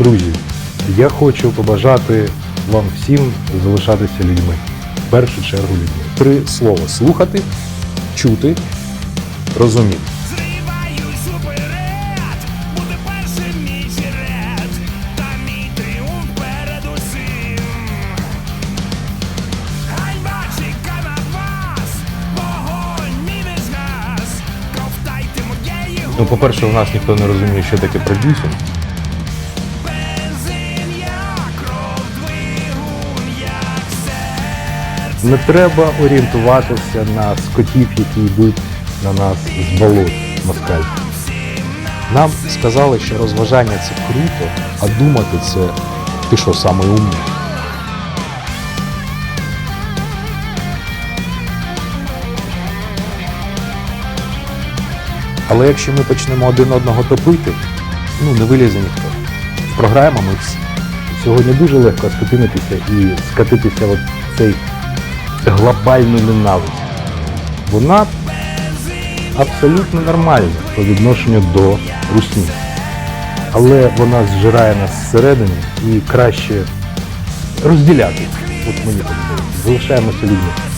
Друзі, я хочу побажати вам всім залишатися людьми. В першу чергу людьми. Три слова слухати, чути, розуміти. Ну, по-перше, у нас ніхто не розуміє, що таке продюсинг. Не треба орієнтуватися на скотів, які йдуть на нас з болот москаль. Нам сказали, що розважання це круто, а думати це ти що, самий умний. Але якщо ми почнемо один одного топити, ну не вилізе ніхто. Програємо ми всі. Сьогодні дуже легко скотинитися і скатитися в цей глобальну ненависть. Вона абсолютно нормальна по відношенню до русні. Але вона зжирає нас зсередини і краще розділяти. От мені так. Залишаємося людьми.